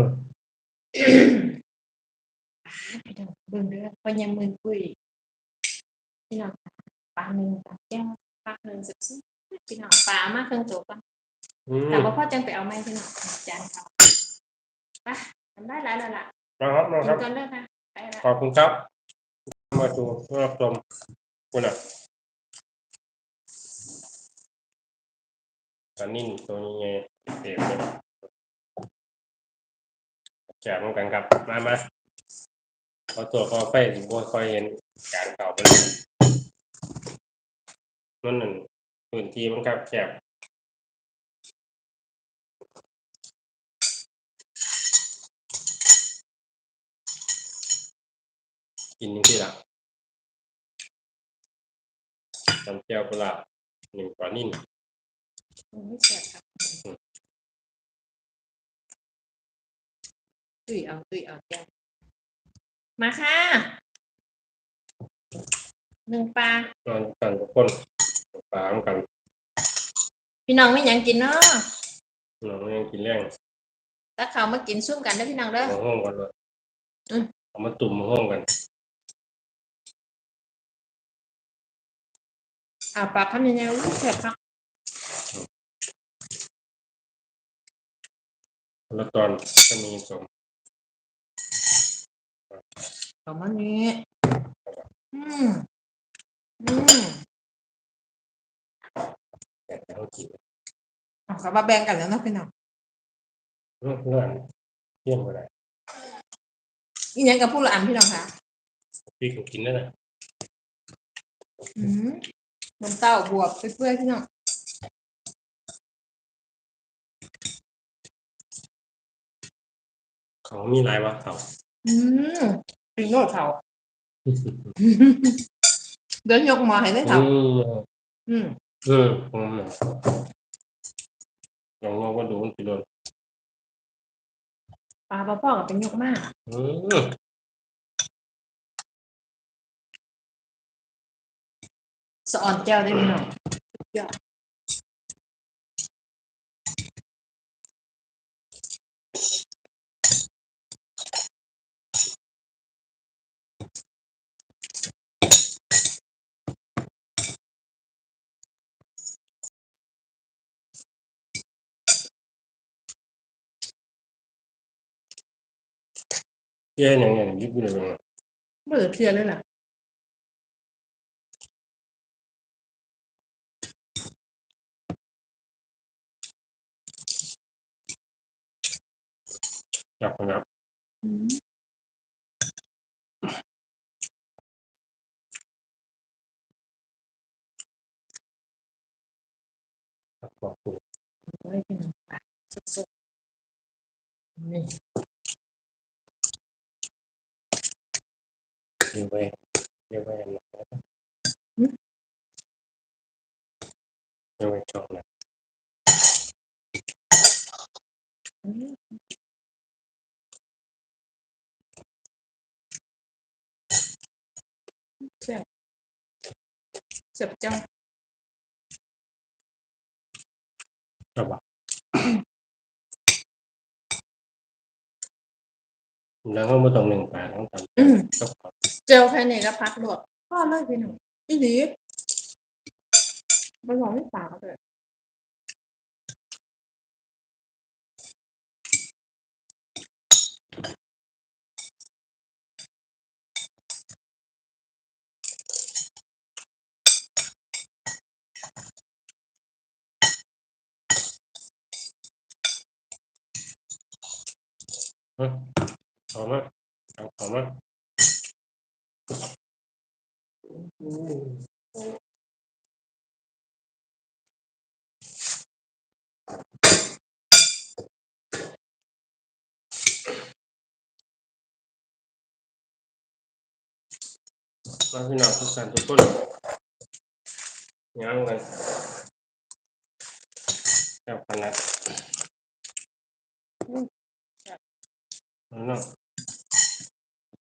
อพี่น้องเบิ่งเด้อพอยามมือปุ้ยพี่น้องปลาหนึ่งปลาแก้วปลาหนึ่งสิบสี่พี่น้องปลามาเครื่องโจก่อนอืมแต่ว่าพ่อจังไปเอาไม้พี่น้องจานเขาไปทำได้แล้วล่ะล่ะนะครับนะคกิรันบกันเลยค่ะไปละ ขอบคุณครับ มาดูรับชมคุณอะปลานิ่นตัวนี้ไงเก็บเลย แจกเหมือนกันครับ มามาพอตัวพอไฟถึงบ่ค่อยเห็นการเก่าไปเลยนั่นหนึ่งพื้นที่มันกับแคบกินยังที่ละจำแก้วกุหลาบหนึ่งปลานิ่นมันไม่เสียบครับ ตุยเอาตุยเอาแก้วมาค่ะหนึ่งปลานอนกันกับคนปลาเหมือนกันพี่น้องไม่หยังกินเนาะเรายังกินแรงถ้าเขามากินซุ่มกันเด้อพี่น้องเด้อ มาห้องกันเลยอืม เอามาตุ่มมาห้องกันอ่าปลาคำยังไงอู้เสียบครับแล้วตอนก็มีสม ประมาณนี้อืมอืมแต่ต้องกินเอากลับมาแบ่งกันแล้วเนาะพี่น้องเพื่อนเพื่อนเที่ยงไปไหนอีหยังกับผู้ละอันพี่น้องค่ะพี่ก็กินได้นะอืมน้ำเต้าบวบเปื่อยๆพี่น้องเขามีหลายวะเขาอืม ปิงโง่เถาเดินยกมาให้ได้เถาอืมอืมอืมอืมลองลองว่าดูมันสิโดนปลาปลาพ่อกับเป็นยกมากอืมสะอ่อนแก้วได้พี่น้องยอดเที่ ยงอย่างอย่างยิบเลยมั้งไม่เหลือเคลียร์เลยล่ะจับนะครับอืมบอกถูกเอาไว้พี่น้ องปลาสดๆนี่เรียกไว้เรียกไว้อันนั้นนะเรียกไว้ช่องนะ อืม แซ่บแซ่บจังจับวะแล้วก็มาตรงหนึ่งปลาต้องทำอืม ก็ขอเจลแค่นี้ก็พักลวกพ่อเลยพี่หนุ่มอีหลีมันหอมไม่ปากเลย sama yang sama. Masih nafas satu pun yang lain yang panas. เนาะ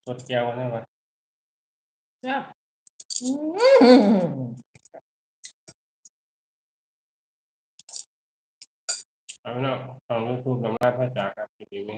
สดแก้วนะวะจ้าอืมเอาพี่น้องฟังยูทูบน้ำลายพระจากครับดีไหม